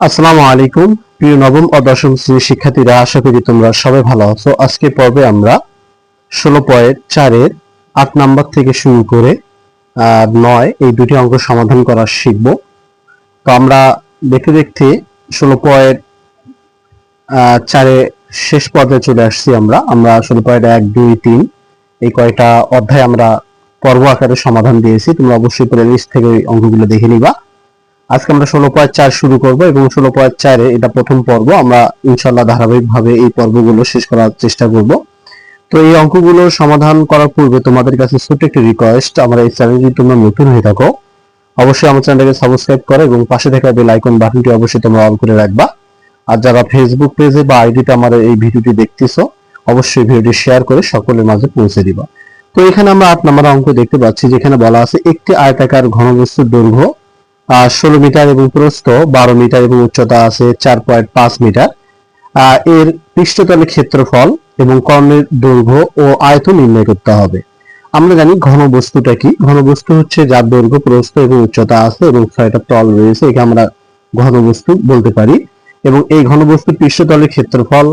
আসসালামু আলাইকুম, প্রিয় নবম ও দশম শ্রেণির শিক্ষার্থীরা, আশা করি তোমরা সবাই ভালো আছো। আজকে পর্বে আমরা ষোলো পয়েন্ট চারের আট নাম্বার থেকে শুরু করে নয় এই দুটি অঙ্ক সমাধান করা শিখব। তো আমরা দেখতে দেখতে ষোলো পয়েন্ট চারে শেষ পর্যায়ে চলে আসছি আমরা। আমরা ষোলো পয়েন্ট এক, দুই, তিন এই কয়টা অধ্যায় আমরা পর্ব আকারে সমাধান দিয়েছি। তোমরা অবশ্যই প্লে লিস্ট থেকে ওই অঙ্কগুলো দেখে নিবা। আজকে আমরা ষোলো পয়েন্ট চার শুরু করব এবং ষোলো পয়েন্ট চারে এটা প্রথম পর্ব। আমরা ইনশাল্লাহ ধারাবাহিকভাবে এই পর্বগুলো শেষ করার চেষ্টা করব। তো এই অঙ্কগুলো সমাধান করার পূর্বে তোমাদের কাছে ছোট্ট একটি রিকোয়েস্ট আমার এই চ্যানেল তোমরা নতুন হয়ে থাকো, অবশ্যই আমার চ্যানেলটাকে সাবস্ক্রাইব করো এবং পাশে থাকা বেল আইকন বাটনটি অবশ্যই তোমরা অন করে রাখবা। আর যারা ফেসবুক পেজে বা আইডিতে আমার এই ভিডিওটি দেখতেছো, অবশ্যই ভিডিওটি শেয়ার করে সকলের মাঝে পৌঁছে দিবা। তো এখানে আমরা আট নম্বর অঙ্ক দেখতে পাচ্ছি, যেখানে বলা আছে একটি আয়তাকার ঘনবস্তুর দৈর্ঘ্য ষোলো মিটার এবং প্রস্থ, বারো মিটার এবং উচ্চতা আছে চার পয়েন্ট পাঁচ মিটার। এর পৃষ্ঠতলের ক্ষেত্রফল এবং কর্ণের দৈর্ঘ্য ও আয়তন নির্ণয় করতে হবে। আমরা জানি ঘনবস্তুটা কি? ঘনবস্তু হচ্ছে যার দৈর্ঘ্য, প্রস্থ এবং উচ্চতা আছে এবং ছয়টা তল রয়েছে, একে আমরা ঘনবস্তু বলতে পারি। এবং এই ঘন ঘনবস্তুর পৃষ্ঠতলের ক্ষেত্রফল,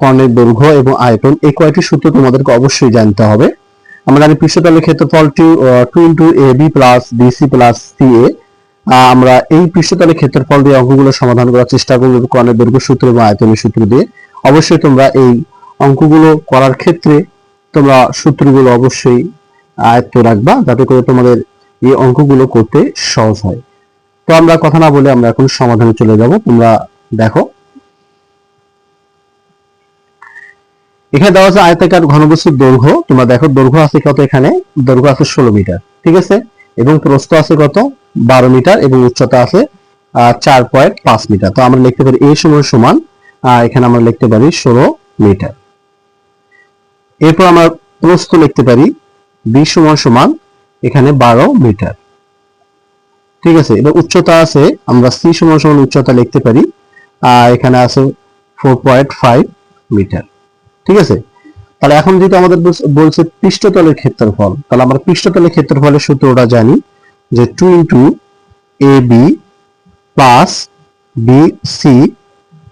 কর্ণের দৈর্ঘ্য এবং আয়তন, এই কয়টি সূত্র তোমাদেরকে অবশ্যই জানতে হবে। আমরা জানি পৃষ্ঠতলের ক্ষেত্রফল two two into A B plus BC plus C A আমরা এই পৃষ্ঠতলের ক্ষেত্রফল দিয়ে অঙ্কগুলো সমাধান করার চেষ্টা করব কর্ণের দৈর্ঘ্য সূত্র এবং আয়তনের সূত্র দিয়ে। অবশ্যই তোমরা এই অঙ্কগুলো করার ক্ষেত্রে তোমরা সূত্রগুলো অবশ্যই আয়ত্ত রাখবা, যাতে করে তোমাদের এই অঙ্কগুলো করতে সহজ হয়। তো আমরা কথা না বলে আমরা এখন সমাধানে চলে যাব। তোমরা দেখো। এখানে দেওয়া আছে আয়তাকার ঘনবস্তুর দৈর্ঘ্য। তোমরা দেখো দৈর্ঘ্য আছে কত এখানে? দৈর্ঘ্য আছে ষোলো মিটার। ঠিক আছে? এবং প্রস্থ আছে কত? বারো মিটার এবং উচ্চতা আছে চার পয়েন্ট পাঁচ মিটার। তো আমরা লিখতে পারি এই সময় সমান এখানে আমরা লিখতে পারি ষোলো মিটার। এরপর আমরা প্রস্থ লিখতে পারি বিশ সময় সমান, এখানে বারো মিটার। ঠিক আছে, এবার উচ্চতা আছে, আমরা সি সময় সমান উচ্চতা লিখতে পারি এখানে আছে ফোর পয়েন্ট ফাইভ মিটার। ঠিক আছে তাহলে এখন যেহেতু আমাদের বলছে- পৃষ্ঠতলের ক্ষেত্রফল, তাহলে আমরা পৃষ্ঠতলের ক্ষেত্রফলের সূত্রটা জানি যে two into A B plus B C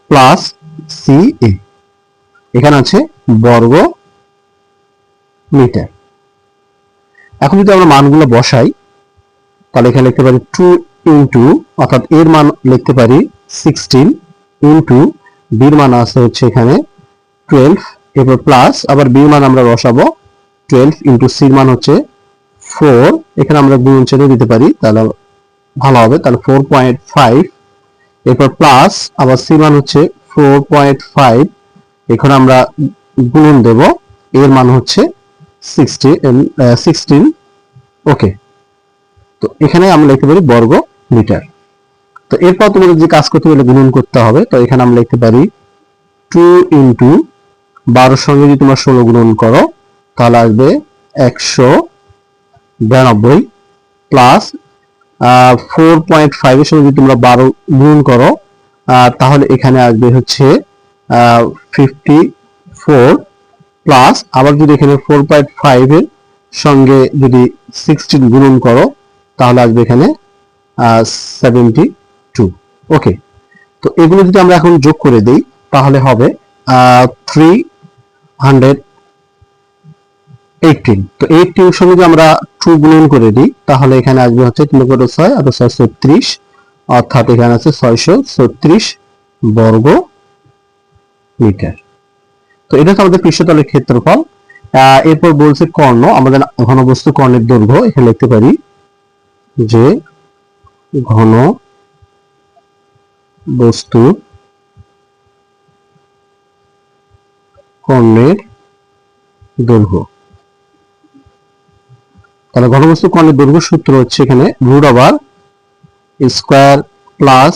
plus C A এখানে আছে বর্গ মিটার। এখন যদি আমরা মানগুলো বসাই, তাহলে এখানে লিখতে পারি টু ইন্টু অর্থাৎ এর মান লিখতে পারি সিক্সটিন ইন্টু বির মান আছে হচ্ছে এখানে টুয়েলভ এরপর প্লাস আবার বি মান আমরা বসাবো টুয়েলভ ইন্টু সির মান হচ্ছে ফোর এখানে আমরা গুণ ছেড়ে দিতে পারি, তাহলে ভালো হবে, তাহলে ফোর পয়েন্ট ফাইভ এরপর প্লাস আবার সি মান হচ্ছে ফোর পয়েন্ট ফাইভ এখন আমরা গুণ দেব, এর মান হচ্ছে সিক্সটিন ওকে তো এখানে আমরা লিখতে পারি বর্গ মিটার। তো এরপর তোমাদের যে কাজ করতে গেলে গুণন করতে হবে। তো এখানে আমরা লিখতে পারি টু ইন্টু বারোর সঙ্গে যদি তোমরা ষোলো গুণন করো, তাহলে আসবে একশো বিরানব্বই প্লাস ফোর পয়েন্ট ফাইভের সঙ্গে যদি তোমরা বারো গুণ করো তাহলে এখানে আসবে হচ্ছে ফিফটি ফোর প্লাস আবার যদি এখানে ফোর পয়েন্ট ফাইভের সঙ্গে যদি সিক্সটিন গুণন করো, তাহলে আসবে এখানে সেভেন্টি টু ওকে তো এগুলো যদি আমরা এখন যোগ করে দিই, তাহলে হবে থ্রি হান্ড্রেড এইটিন তো এইটিন সঙ্গে আমরা টু গুণন করে দিই, তাহলে এখানে আসবে হচ্ছে তিন ছয়, আর ছয় ছত্রিশ অর্থাৎ এখানে আছে ছয়শো ছত্রিশ বর্গ মিটার। তো এটা হচ্ছে আমাদের পৃষ্ঠতলের ক্ষেত্রফল। এরপর বলছে কর্ণ আমাদের ঘনবস্তু কর্ণের দৈর্ঘ্য এখানে লিখতে পারি যে ঘন বস্তু কর্ণের দৈর্ঘ্য। তাহলে ঘনবস্তু কর্ণের দৈর্ঘ্য সূত্র হচ্ছে এখানে root over square plus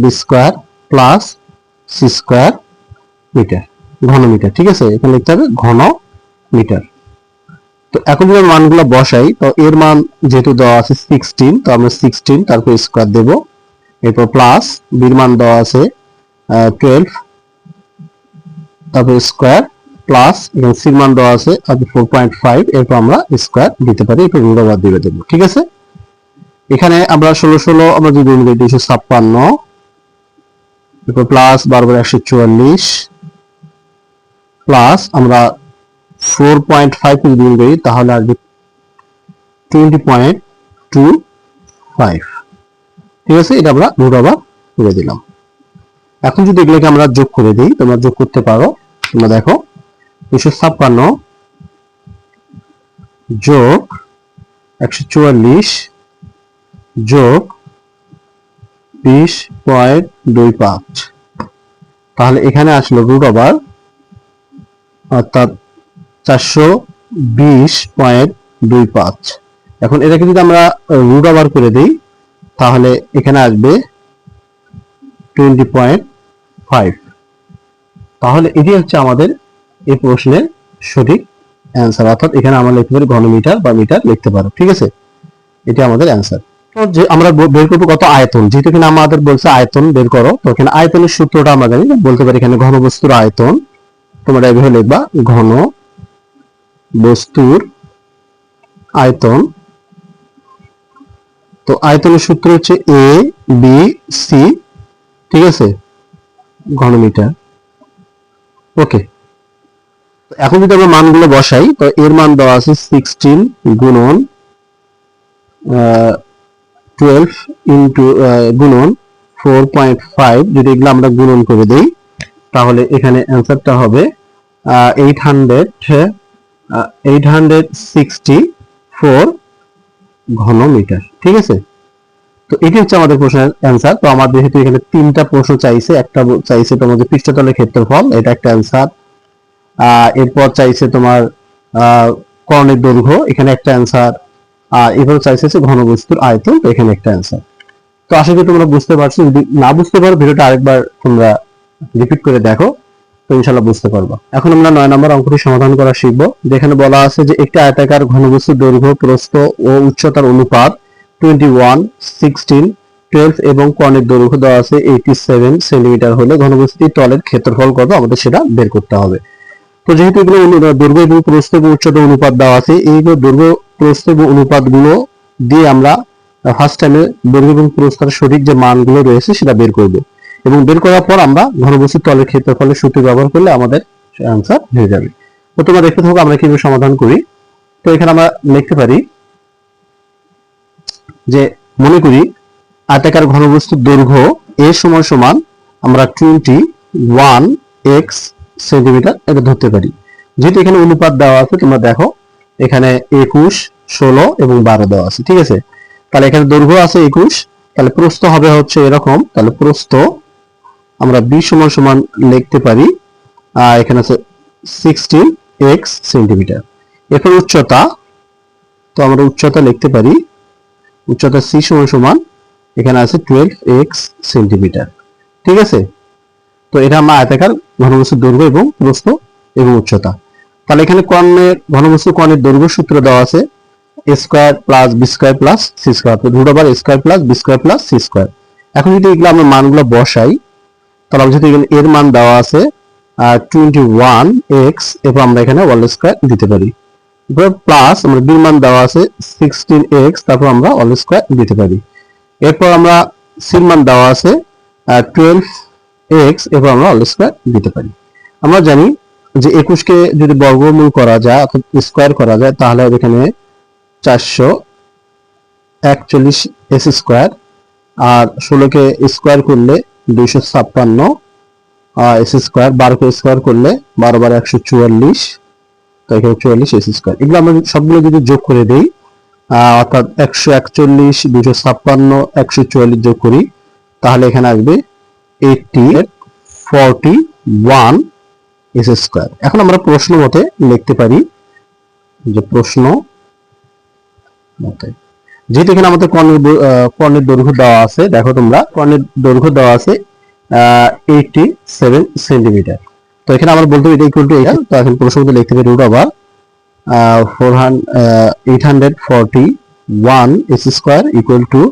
B square plus C square metre ঘন মিটার ঠিক আছে? এখানে লিখতে হবে ঘন মিটার তো এখন যদি মানগুলো বসাই, তো এর মান যেহেতু দেওয়া আছে সিক্সটিন তো আমরা সিক্সটিন তারপর স্কোয়ার দেব। এরপর প্লাস বির মান দেওয়া আছে টুয়েলভ তারপর স্কোয়ার প্লাস এখানে সির মান দেওয়া আছে আপনি ফোর পয়েন্ট ফাইভ এরপর আমরা স্কোয়ার দিতে পারি, এরপর রুট ওভার দিয়ে দেবো, ঠিক আছে? এখানে আমরা ষোলো ষোলো, আমরা যদি গুণ করি দুইশো ছাপ্পান্ন, এরপর প্লাস বারো বারো একশো চুয়াল্লিশ প্লাস আমরা ফোর পয়েন্ট ফাইভ যদি গুণ করি, তাহলে আসবে টোয়েন্টি পয়েন্ট টু ফাইভ ঠিক আছে? এটা আমরা রুট ওভার করে দিলাম। এখন যদি এগুলোকে আমরা যোগ করে দিই, তোমরা যোগ করতে পারো। তোমরা দেখো দুশো ছাপ্পান্ন যোগ একশো চুয়াল্লিশ যোগ বিশ পয়েন্ট দুই পাঁচ। তাহলে এখানে আসলো রুট ওভার অর্থাৎ চারশো বিশ পয়েন্ট দুই পাঁচ। এখন এটাকে যদি আমরা রুট ওভার করে দিই, তাহলে এখানে আসবে টোয়েন্টি পয়েন্ট ফাইভ তাহলে এটি হচ্ছে আমাদের এই প্রশ্নের সঠিক অ্যান্সার অর্থাৎ এখানে আমরা লিখতে পারি ঘনমিটার বা মিটার লিখতে পারো, ঠিক আছে? এটি আমাদের অ্যান্সার যে আমরা বের করব কত আয়তন? যেহেতু এখানে আমাদের বলছে আয়তন, বের করো। তো এখানে আয়তনের সূত্রটা আমরা জানি, বলতে পারি এখানে ঘনবস্তুর আয়তন। তোমরা এভাবে লিখবা, ঘন বস্তুর আয়তন। তো আয়তনের সূত্র হচ্ছে এ বি সি ঠিক আছে? ঘনমিটার। ওকে। এখন যদি আমরা মানগুলো বসাই, তো এর মান দেওয়া আছে সিক্সটিন গুণন টুয়েলভ ইন্টু গুণন ফোর পয়েন্ট ফাইভ যদি এগুলো আমরা গুণন করে দিই, তাহলে এখানে অ্যান্সারটা হবে eight hundred eight hundred sixty four ঘনমিটার। ঠিক আছে? তো এটি হচ্ছে আমাদের প্রশ্নের অ্যান্সার তো আমাদের যেহেতু এখানে তিনটা প্রশ্ন চাইছে, একটা চাইছে তোমাদের পৃষ্ঠতলের ক্ষেত্রফল, এটা একটা অ্যান্সার এরপর চাইছে তোমার কর্ণের দৈর্ঘ্য, এখানে একটা অ্যান্সার আর এবার চাইছে হচ্ছে ঘনবস্তুর আয়তন, তো এখানে একটা অ্যান্সার তো আশা করি তোমরা বুঝতে পারছ, যদি না বুঝতে পারো, ভিডিওটা আরেকবার তোমরা রিপিট করে দেখো, তো ইনশাল্লাহ বুঝতে পারবা। এখন আমরা নয় নম্বর অঙ্কটি সমাধান করা শিখব। যেখানে বলা আছে যে একটি আয়তাকার ঘনবস্তুর দৈর্ঘ্য, প্রস্থ ও উচ্চতার অনুপাত টোয়েন্টি ওয়ান সিক্সটিন টুয়েলভ এবং কর্ণের দৈর্ঘ্য দেওয়া আছে সেভেন হলে ঘনবস্তুটির তলের ক্ষেত্রফল আমাদের সেটা বের করতে হবে। এগুলো দৈর্ঘ্য এবং অনুপাত দেওয়া আছে। এইগুলো দৈর্ঘ্য অনুপাতগুলো দিয়ে আমরা ফার্স্ট টাইমে দৈর্ঘ্য এবং সঠিক যে মানগুলো রয়েছে সেটা বের করব। এবং বের করার পর আমরা ঘনবস্তুর তলের ক্ষেত্রফলের সূত্র ব্যবহার করলে আমাদের অ্যান্সার হয়ে যাবে। তো তোমরা দেখতে থাকো, আমরা কীভাবে সমাধান করি। তো এখানে আমরা লিখতে পারি যে মনে করি আয়তাকার ঘনবস্তুর দৈর্ঘ্য এ সময় সমান আমরা টোয়েন্টি ওয়ান এক্স সেন্টিমিটার এটা ধরতে পারি। যেহেতু এখানে অনুপাত দেওয়া আছে তোমরা দেখো এখানে একুশ ষোলো এবং বারো দেওয়া আছে ঠিক আছে? তাহলে এখানে দৈর্ঘ্য আছে একুশ তাহলে প্রস্থ হবে হচ্ছে এরকম তাহলে প্রস্থ আমরা বি সমান সমান লিখতে পারি আহ, এখানে আছে সিক্সটিন এক্স সেন্টিমিটার এরপর উচ্চতা তো আমরা উচ্চতা লিখতে পারি উচ্চতা সি সমান সমান, এখানে আছে টুয়েলভ এক্স সেন্টিমিটার ঠিক আছে? তো এটা আমরা আয়তাকার ঘনবস্তুর দৈর্ঘ্য এবং প্রস্থ এবং উচ্চতা। তাহলে এখানে কর্ণের ঘনবস্তু কর্ণের দৈর্ঘ্য সূত্র দেওয়া আছে square plus B square plus C square তো root over square plus B square plus C square এখন যদি এগুলো আমরা মানগুলো বসাই, তাহলে আমরা যদি এখানে এর মান দেওয়া আছে টোয়েন্টি ওয়ান এক্স এরপর আমরা এখানে ওয়াল স্কোয়ার দিতে পারি। প্লাস আমরা বির মান দেওয়া আছে সিক্সটিন এক্স তারপর আমরা অল স্কোয়ার দিতে পারি। এরপর আমরা সির মান দেওয়া আছে টুয়েলভ এক্স এরপর আমরা অল স্কোয়ার দিতে পারি। আমরা জানি যে একুশকে যদি বর্গমূল করা যায়, অর্থাৎ স্কোয়ার করা যায়, তাহলে এখানে চারশো একচল্লিশ এস স্কোয়ার আর ষোলোকে স্কোয়ার করলে দুইশো ছাপ্পান্ন এস স্কোয়ার বারোকে স্কোয়ার করলে বারো বারো একশো চুয়াল্লিশ তো চুয়াল্লিশ এস স্কোয়ার এগুলো আমরা সবগুলো যদি যোগ করে দেই অর্থাৎ একশো একচল্লিশ দুশো ছাপ্পান্ন, একশো চুয়াল্লিশ যোগ করি, তাহলে এখানে আসবে eighty forty one S square এখন আমরা প্রশ্ন মতে লিখতে পারি যে প্রশ্ন মতে। যেহেতু এখানে আমাদের কর্ণের কর্ণের দৈর্ঘ্য দেওয়া আছে, দেখো তোমরা, কর্ণের দৈর্ঘ্য দেওয়া আছে এইটটি সেভেন সেন্টিমিটার তো এখানে আমরা বলতে এটা ইকুয়াল টু এটা তো এখন প্রশ্ন লিখতে পারি root over four eight hundred forty one S square equal to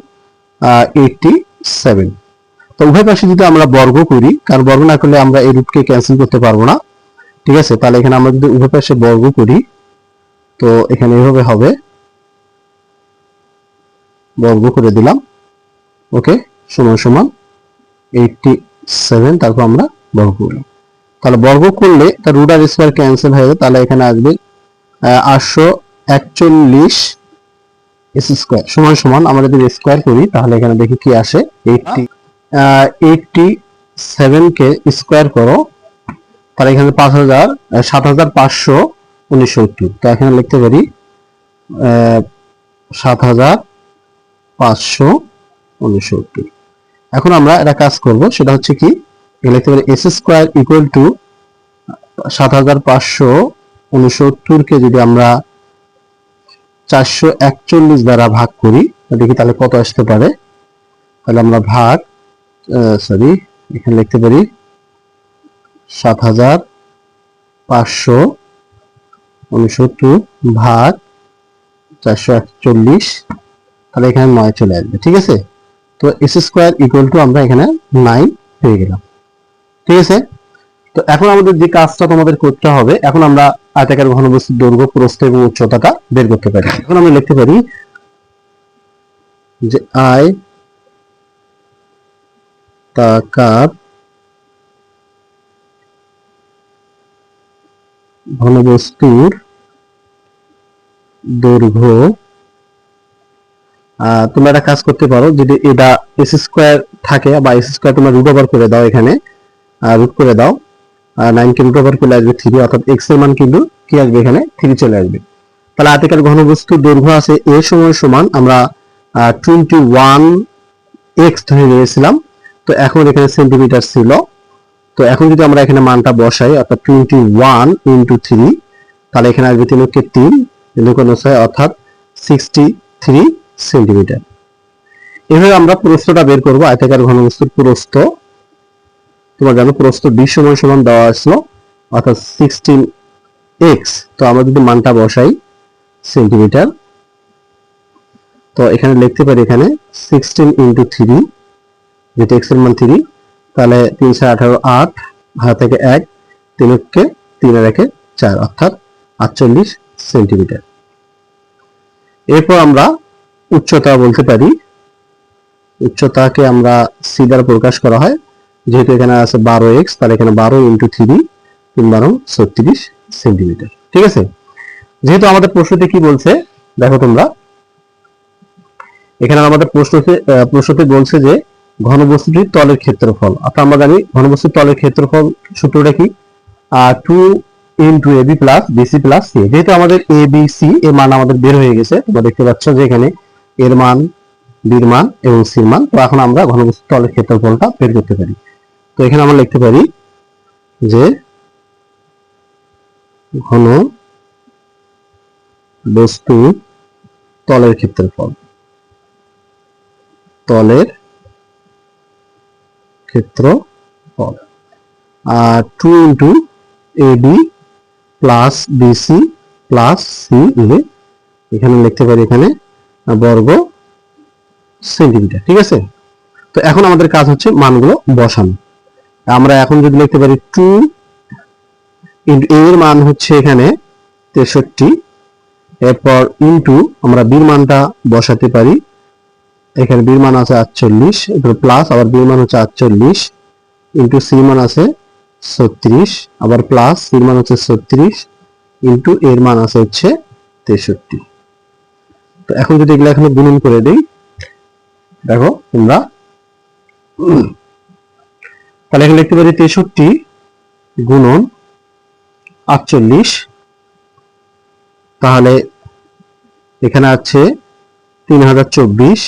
eighty seven তো উভয় পাশে যদি আমরা বর্গ করি, কারণ বর্গ না করলে আমরা এই রুটকে ক্যান্সেল করতে পারব না। ঠিক আছে? তাহলে এখানে আমরা যদি উভয় পাশে বর্গ করি, তো এখানে এভাবে হবে। বর্গ করে দিলাম। ওকে সমান সমান এইটটি সেভেন তারপর আমরা বর্গ করলাম। তাহলে বর্গ করলে তার রুট আর স্কোয়ার ক্যান্সেল হয়ে যাবে, তাহলে এখানে আসবে আটশো একচল্লিশ এস স্কোয়ার সমান সমান, আমরা যদি স্কোয়ার করি, তাহলে এখানে দেখি কি আসে এইটটি এইটটি সেভেনকে স্কোয়ার করো, তাহলে এখানে পাঁচ হাজার সাত হাজার পাঁচশো উনিশশো তো এখানে লিখতে পারি সাত হাজার পাঁচশো উনসত্তর। এখন আমরা একটা কাজ করব, সেটা হচ্ছে কি লিখতে পারি এস স্কোয়ার ইকুয়াল টু সাত হাজার পাঁচশো উনসত্তরকে যদি আমরা চারশো একচল্লিশ দ্বারা ভাগ করি দেখি তাহলে কত আসতে পারে? তাহলে আমরা ভাগ সরি এখানে লিখতে পারি সাত হাজার পাঁচশো উনসত্তর ভাগ চারশো একচল্লিশ, তাহলে এখানে নয় চলে আসবে, ঠিক আছে? তো এস স্কোয়ার ইকুয়াল টু আমরা এখানে নাইন পেয়ে গেলাম। ঠিক আছে? তো এখন আমাদের যে কাজটা তোমাদের করতে হবে, এখন আমরা আয়তাকার ঘনবস্তুর দৈর্ঘ্য, প্রস্থ এবং উচ্চতাটা বের করতে পারি। এখন আমরা লিখতে পারি যে আয় তাকার ঘনবস্তুর দৈর্ঘ্য তোমরা একটা কাজ করতে পারো, যদি এটা এস স্কোয়ার থাকে বা এস স্কোয়ার তোমরা রুট ওভার করে দাও এখানে রুট করে দাও। নাইন রুট ওভার করলে আসবে থ্রি অর্থাৎ এক্সের মান কিন্তু কি আসবে এখানে? থ্রি চলে আসবে। তাহলে আতিকার ঘনবস্তুর দৈর্ঘ্য আছে এ সময় সমান, আমরা টোয়েন্টি ওয়ান এক্স ধরে নিয়েছিলাম। তো এখন এখানে সেন্টিমিটার ছিল। তো এখন যদি আমরা এখানে মানটা বসাই, অর্থাৎ টোয়েন্টি ওয়ান ইন্টু থ্রি তাহলে এখানে আসবে তিনকে তিন তিন ছয়, অর্থাৎ সিক্সটি থ্রি সেন্টিমিটার এভাবে আমরা প্রস্থটা বের করব, আয়তাকার ঘনবস্তুর প্রস্থ। তোমার জানো প্রস্থ বি সমান সমান দেওয়া আসলো, অর্থাৎ সিক্সটিন এক্স তো আমরা যদি মানটা বসাই সেন্টিমিটার তো এখানে লিখতে পারি এখানে সিক্সটিন ইন্টু থ্রি যেটা এক্সের মান থ্রি তাহলে তিনশো আঠারো আট হাত থেকে এক, তিন তিনকে তিনের একে চার, অর্থাৎ আটচল্লিশ সেন্টিমিটার এরপর আমরা উচ্চতা বলতে পারি, উচ্চতাকে আমরা সি দ্বারা প্রকাশ করা হয় যেহেতু এখানে আছে বারো এক্স তাহলে এখানে বারো ইন্টু থ্রি তিন বারো ছত্রিশ সেন্টিমিটার ঠিক আছে? যেহেতু আমাদের প্রশ্নতে কি বলছে? দেখো তোমরা। এখানে আমাদের প্রশ্নতে প্রশ্নতে বলছে যে ঘনবস্তুটির তলের ক্ষেত্রফল। অর্থাৎ আমরা জানি ঘনবস্তুর তলের ক্ষেত্রফল সূত্রটা কি? Two into AB plus BC plus C যেহেতু আমাদের এ বি সি এর মান আমাদের বের হয়ে গেছে, তোমরা দেখতে পাচ্ছ যে এখানে এর মান বির মান এবং সির মান। তো এখন আমরা ঘনবস্তু তলের ক্ষেত্রফলটা বের করতে পারি। তো এখানে আমরা লিখতে পারি যে ঘন বস্তু তলের ক্ষেত্রফল। তলের ক্ষেত্রফল। আর two into A B plus BC plus C এখানে লিখতে পারি এখানে বর্গ সেন্টিমিটার ঠিক আছে? তো এখন আমাদের কাজ হচ্ছে মানগুলো বসানো। আমরা এখন যদি লিখতে পারি টু ইন্টু এর মান হচ্ছে এখানে তেষট্টি। এরপর ইন্টু আমরা বির মানটা বসাতে পারি। এখানে বির মান আছে আটচল্লিশ, এরপর প্লাস আবার বির মান হচ্ছে আটচল্লিশ। ইন্টু সি মান আছে ছত্রিশ, আবার প্লাস সির মান হচ্ছে ছত্রিশ। ইন্টু এর মান আছে হচ্ছে তেষট্টি। তো এখন যদি এগুলো এখানে গুণন করে দিই, দেখো তোমরা তাহলে এখানে লিখতে পারি তেষট্টি গুণন আটচল্লিশ। তাহলে এখানে আছে তিন হাজার চব্বিশ,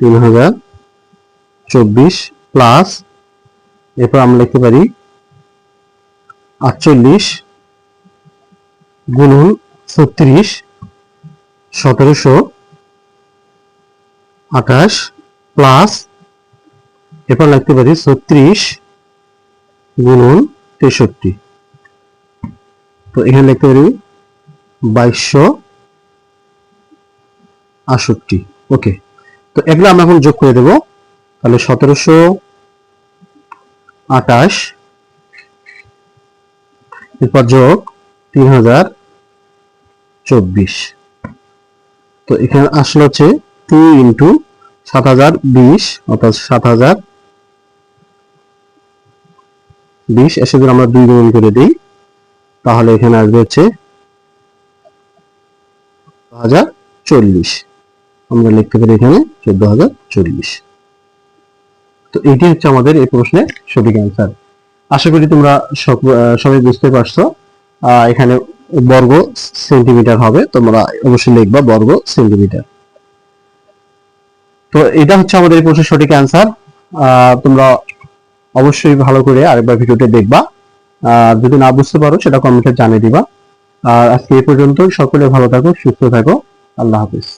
তিন হাজার চব্বিশ প্লাস এরপর আমরা লিখতে পারি আটচল্লিশ গুণন ছত্রিশ সতেরোশো আঠাশ প্লাস এরপর লিখতে পারি ছত্রিশ গুণন তেষট্টি। তো এখানে লিখতে পারি বাইশশো আষট্টি ওকে, তো এগুলো আমরা এখন যোগ করে দেব। তাহলে সতেরোশো আঠাশ এরপর যোগ তিন হাজার চব্বিশ। তো এখানে আসলে হচ্ছে টু ইন্টু সাত হাজার বিশ, অর্থাৎ সাত হাজার বিশ, এসে আমরা দুই গুণ করে দিই, তাহলে এখানে আসবে হচ্ছে আমরা লিখতে পারি এখানে চোদ্দ তো এটি হচ্ছে আমাদের এই প্রশ্নের সঠিক অ্যান্সার আশা করি তোমরা সবাই বুঝতে পারছ। এখানে বর্গ সেন্টিমিটার হবে, তোমরা অবশ্যই লিখবা বর্গ সেন্টিমিটার। তো এটা হচ্ছে আমাদের এই প্রশ্নের সঠিক অ্যান্সার তোমরা অবশ্যই ভালো করে আরেকবার ভিডিওটা দেখবা। আর যদি না বুঝতে পারো, সেটা কমেন্টে জানিয়ে দিবা। আর আজকে এই পর্যন্ত সকলে ভালো থাকো, সুস্থ থাকো। আল্লাহ হাফিজ।